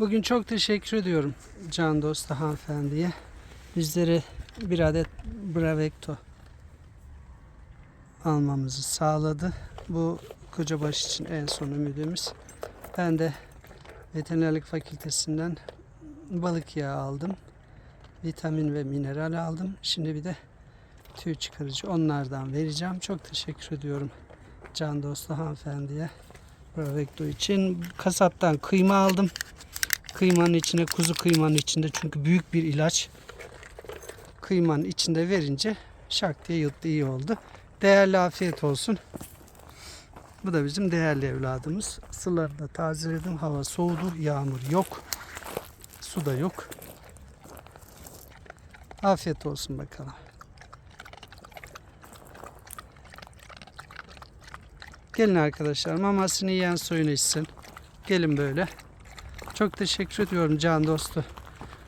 Bugün çok teşekkür ediyorum Can Dostu hanımefendiye. Bizlere bir adet Bravecto almamızı sağladı. Bu Kocabaş için en son ümidimiz. Ben de veterinerlik fakültesinden balık yağı aldım. Vitamin ve mineral aldım. Şimdi bir de tüy çıkarıcı onlardan vereceğim. Çok teşekkür ediyorum Can Dostu hanımefendiye. Bravecto için kasaptan kıyma aldım. Kıymanın içine kuzu kıymanın içinde çünkü büyük bir ilaç. Kıymanın içinde verince şak diye yuttu iyi oldu. Değerli afiyet olsun. Bu da bizim değerli evladımız. Sularını da tazeledim. Hava soğudu. Yağmur yok. Su da yok. Afiyet olsun bakalım. Gelin arkadaşlar mamasını yiyen suyunu içsin. Gelin böyle. Çok teşekkür ediyorum can dostu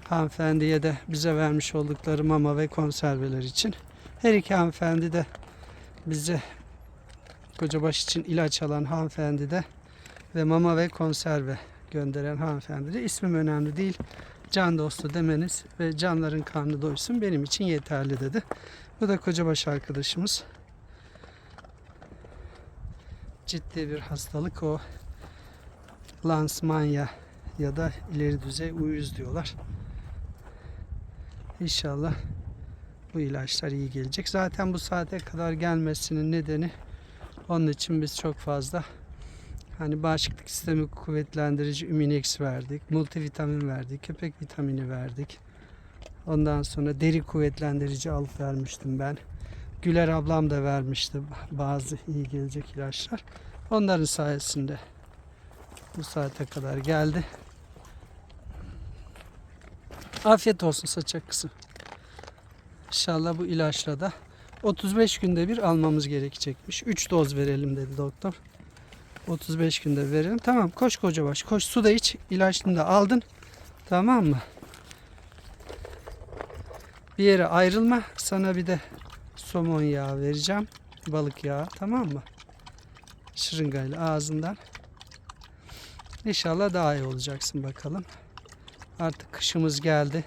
hanımefendiye de bize vermiş oldukları mama ve konserveler için. Her iki hanımefendi de bize Kocabaş için ilaç alan hanımefendi de ve mama ve konserve gönderen hanımefendi de ismim önemli değil. Can dostu demeniz ve canların karnı doysun benim için yeterli dedi. Bu da Kocabaş arkadaşımız. Ciddi bir hastalık o. Lansmanya ya da ileri düzey uyuz diyorlar. İnşallah bu ilaçlar iyi gelecek. Zaten bu saate kadar gelmesinin nedeni onun için biz çok fazla hani bağışıklık sistemi kuvvetlendirici Üminex verdik, multivitamin verdik, köpek vitamini verdik. Ondan sonra deri kuvvetlendirici alıp vermiştim ben. Güler ablam da vermişti bazı iyi gelecek ilaçlar. Onların sayesinde bu saate kadar geldi. Afiyet olsun saçak kızım. İnşallah bu ilaçla da 35 günde bir almamız gerekecekmiş. 3 doz verelim dedi doktor. 35 günde verelim. Tamam koş koca baş. Koş su da iç. İlaçını da aldın. Tamam mı? Bir yere ayrılma. Sana bir de somon yağı vereceğim. Balık yağı. Tamam mı? Şırıngayla ağzından. İnşallah daha iyi olacaksın bakalım. Artık kışımız geldi.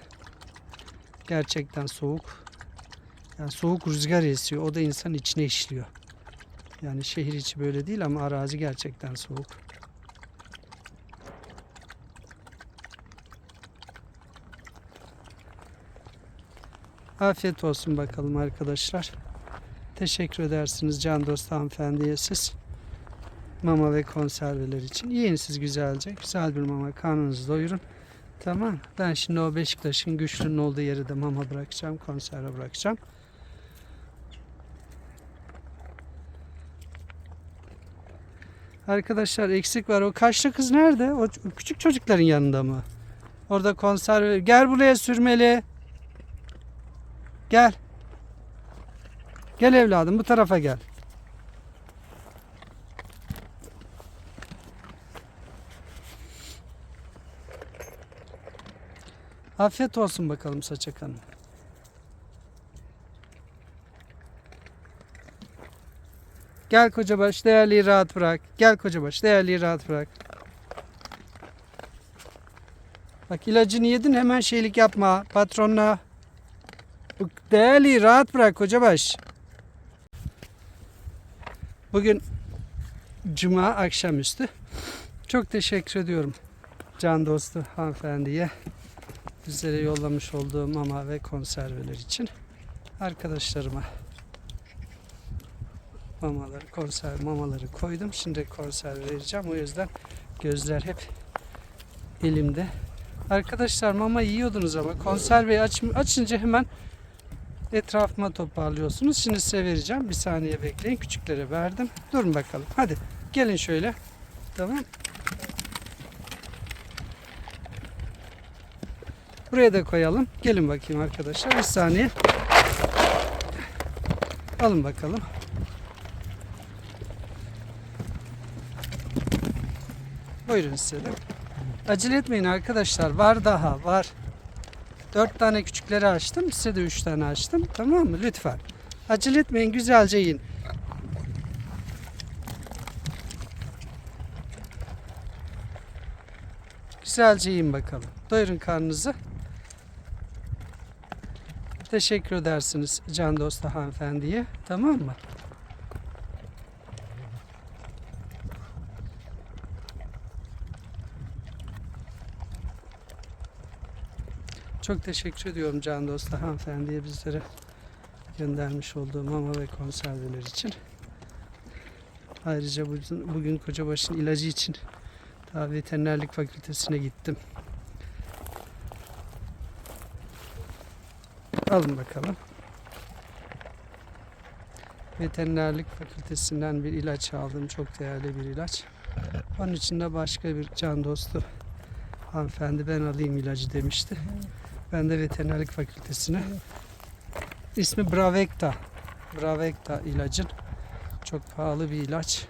Gerçekten soğuk. Yani soğuk rüzgar esiyor. O da insan içine işliyor. Yani şehir içi böyle değil ama arazi gerçekten soğuk. Afiyet olsun bakalım arkadaşlar. Teşekkür edersiniz can dostu hanımefendiye siz. Mama ve konserveler için. Yiyin siz güzelce. Güzel bir mama karnınızı doyurun. Tamam. Ben şimdi o Beşiktaş'ın güçlünün olduğu yere de mama bırakacağım. Konserve bırakacağım. Arkadaşlar eksik var. O kaşlı kız nerede? O küçük çocukların yanında mı? Orada konserve. Gel buraya sürmeli. Gel. Gel evladım bu tarafa gel. Afiyet olsun bakalım Saçak Hanım. Gel kocabaş değerliyi rahat bırak. Gel kocabaş değerliyi rahat bırak. Bak ilacını yedin hemen şeylik yapma patronla. Bu değerliyi rahat bırak kocabaş. Bugün Cuma akşamüstü. Çok teşekkür ediyorum can dostu hanımefendiye bizlere yollamış olduğu mama ve konserveler için arkadaşlarıma mamaları, konserve mamaları koydum. Şimdi konserve vereceğim. O yüzden gözler hep elimde. Arkadaşlar mama yiyordunuz ama konserveyi aç, açınca hemen etrafıma toparlıyorsunuz. Şimdi size vereceğim. Bir saniye bekleyin. Küçüklere verdim. Durun bakalım. Hadi gelin şöyle. Tamam. Buraya da koyalım. Gelin bakayım arkadaşlar. Bir saniye. Alın bakalım. Buyurun size de. Acele etmeyin arkadaşlar. Var daha var. Dört tane küçükleri açtım. Size de üç tane açtım. Tamam mı? Lütfen. Acele etmeyin. Güzelce yiyin. Güzelce yiyin bakalım. Doyurun karnınızı. Teşekkür edersiniz can dostu hanımefendiye. Tamam mı? Çok teşekkür ediyorum can dostu hanımefendiye bizlere göndermiş olduğu mama ve konserveler için. Ayrıca bugün, bugün Kocabaş'ın ilacı için daha veterinerlik fakültesine gittim. Alın bakalım. Veterinerlik fakültesinden bir ilaç aldım. Çok değerli bir ilaç. Onun için de başka bir can dostu hanımefendi ben alayım ilacı demişti. Ben de veterinerlik fakültesine ismi Bravecta. Bravecta ilacın çok pahalı bir ilaç.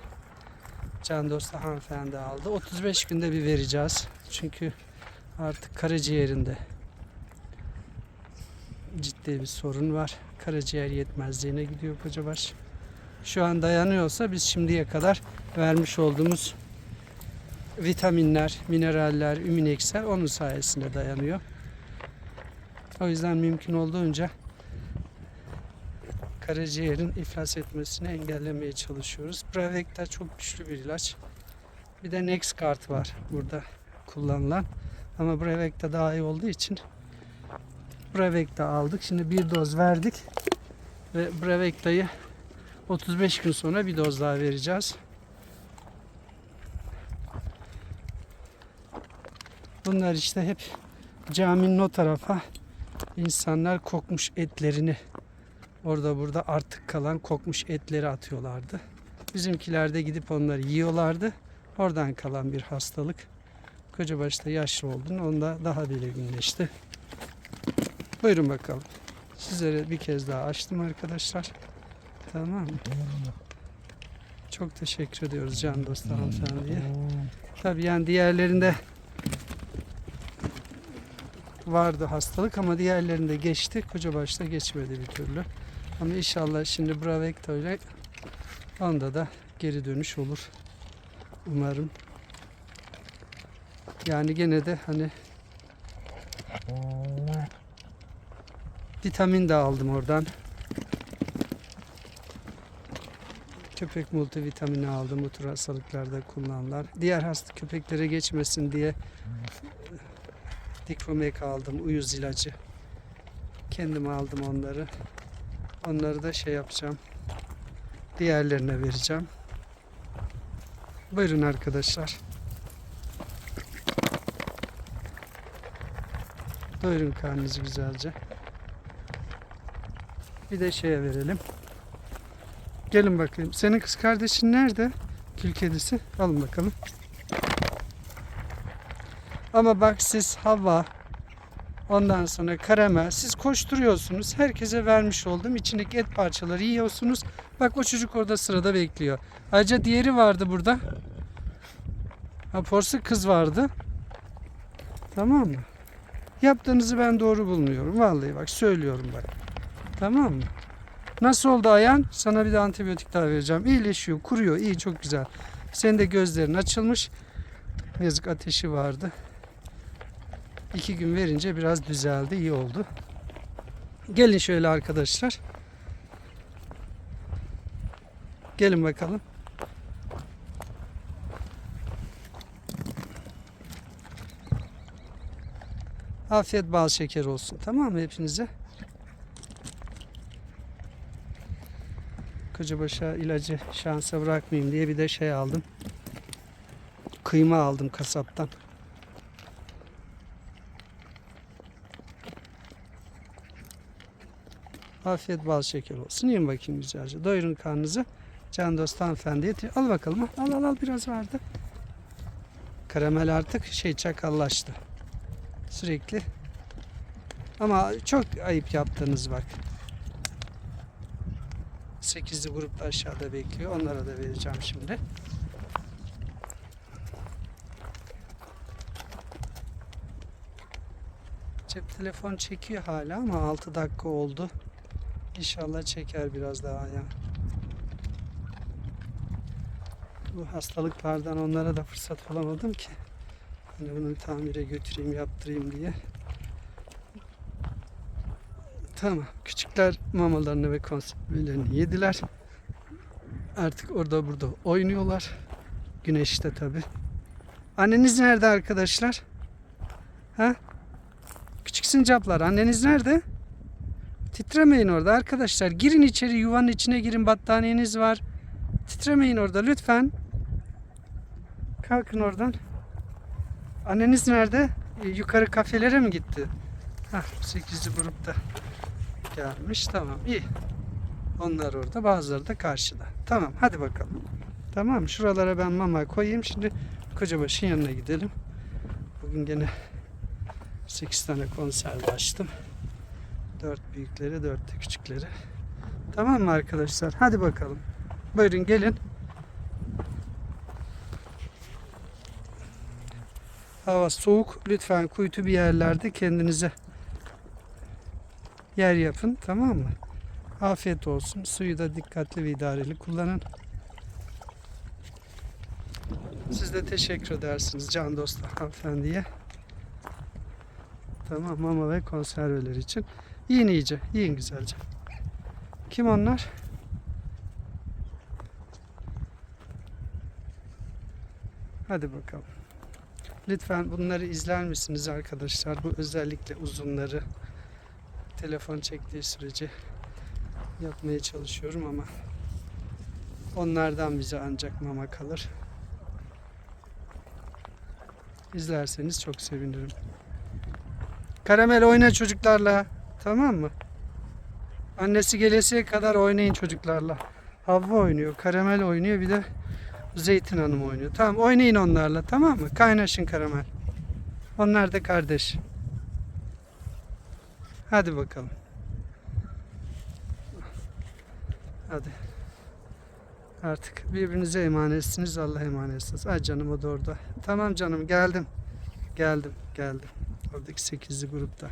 Can dostu hanımefendi aldı. 35 günde bir vereceğiz. Çünkü artık karaciğerinde ciddi bir sorun var. Karaciğer yetmezliğine gidiyor kocabaş. Şu an dayanıyorsa biz şimdiye kadar vermiş olduğumuz vitaminler, mineraller, ümineksel onun sayesinde dayanıyor. O yüzden mümkün olduğunca karaciğerin iflas etmesini engellemeye çalışıyoruz. Bravecta çok güçlü bir ilaç. Bir de Nexgard var burada kullanılan. Ama Bravecta daha iyi olduğu için Bravecta aldık. Şimdi bir doz verdik. Ve Bravecta'yı 35 gün sonra bir doz daha vereceğiz. Bunlar işte hep caminin o tarafa insanlar kokmuş etlerini orada burada artık kalan kokmuş etleri atıyorlardı. Bizimkiler de gidip onları yiyorlardı. Oradan kalan bir hastalık. Kocabaş'ta yaşlı oldun. Onda daha belirginleşti. Buyurun bakalım. Sizlere bir kez daha açtım arkadaşlar. Tamam mı? Çok teşekkür ediyoruz can dostu hanımefendiye. Tabii yani diğerlerinde vardı hastalık ama diğerlerinde geçti. Kocabaş'ta geçmedi bir türlü. Ama inşallah şimdi Bravecto ile onda da geri dönüş olur. Umarım. Yani gene de hani vitamin de aldım oradan. Köpek multivitamini aldım bu tür hastalıklarda kullanılan. Diğer hasta köpeklere geçmesin diye Dikromek aldım, uyuz ilacı. Kendim aldım onları. Onları da şey yapacağım. Diğerlerine vereceğim. Buyurun arkadaşlar. Doyurun karnınızı güzelce. Bir de şeye verelim. Gelin bakayım. Senin kız kardeşin nerede? Kül kedisi. Alın bakalım. Ama bak siz hava, ondan sonra karamel, siz koşturuyorsunuz. Herkese vermiş oldum. İçindeki et parçaları yiyorsunuz. Bak o çocuk orada sırada bekliyor. Ayrıca diğeri vardı burada. Ha porsuk kız vardı. Tamam mı? Yaptığınızı ben doğru bulmuyorum. Vallahi bak söylüyorum bak. Tamam mı? Nasıl oldu ayağın? Sana bir de antibiyotik daha vereceğim. İyileşiyor, kuruyor. iyi çok güzel. Senin de gözlerin açılmış. Yazık ateşi vardı. İki gün verince biraz düzeldi, iyi oldu. Gelin şöyle arkadaşlar. Gelin bakalım. Afiyet bal şeker olsun. Tamam mı hepinize? Kocabaş'a ilacı şansa bırakmayayım diye bir de şey aldım. Kıyma aldım kasaptan. Afiyet bal şeker olsun. Yiyin bakayım güzelce. Doyurun karnınızı. Can dost hanımefendiye. Al bakalım. Al al al biraz vardı. Karamel artık şey çakallaştı. Sürekli. Ama çok ayıp yaptınız bak. 8'li grup da aşağıda bekliyor. Onlara da vereceğim şimdi. Cep telefon çekiyor hala ama 6 dakika oldu. İnşallah çeker biraz daha ya. Bu hastalıklardan onlara da fırsat bulamadım ki. Hani bunu tamire götüreyim yaptırayım diye. Tamam. Küçükler mamalarını ve konservelerini yediler. Artık orada burada oynuyorlar. Güneşte tabi. Anneniz nerede arkadaşlar? Ha? Küçük sincaplar anneniz nerede? Titremeyin orada arkadaşlar. Girin içeri yuvanın içine girin battaniyeniz var. Titremeyin orada lütfen. Kalkın oradan. Anneniz nerede? Ee, Yukarı kafelere mi gitti? Hah 8'li grupta gelmiş. Tamam iyi. Onlar orada bazıları da karşıda. Tamam hadi bakalım. Tamam şuralara ben mama koyayım. Şimdi Kocabaş'ın yanına gidelim. Bugün gene 8 tane konserve açtım. 4 büyükleri 4 de küçükleri. Tamam mı arkadaşlar? Hadi bakalım. Buyurun gelin. Hava soğuk. Lütfen kuytu bir yerlerde kendinize yer yapın. Tamam mı? Afiyet olsun. Suyu da dikkatli ve idareli kullanın. Siz de teşekkür edersiniz can dostlar hanımefendiye. Tamam mama ve konserveler için. Yiyin iyice. Yiyin güzelce. Kim onlar? Hadi bakalım. Lütfen bunları izler misiniz arkadaşlar? Bu özellikle uzunları telefon çektiği sürece yapmaya çalışıyorum ama onlardan bize ancak mama kalır. İzlerseniz çok sevinirim. Karamel oyna çocuklarla. Tamam mı? Annesi gelesiye kadar oynayın çocuklarla. Havva oynuyor, karamel oynuyor bir de Zeytin Hanım oynuyor. Tamam oynayın onlarla tamam mı? Kaynaşın karamel. Onlar da kardeş. Hadi bakalım. Hadi. Artık birbirinize emanetsiniz. Allah'a emanetsiniz. Ay canım o da orada. Tamam canım geldim. Geldim. Geldim. Oradaki 8'li grupta.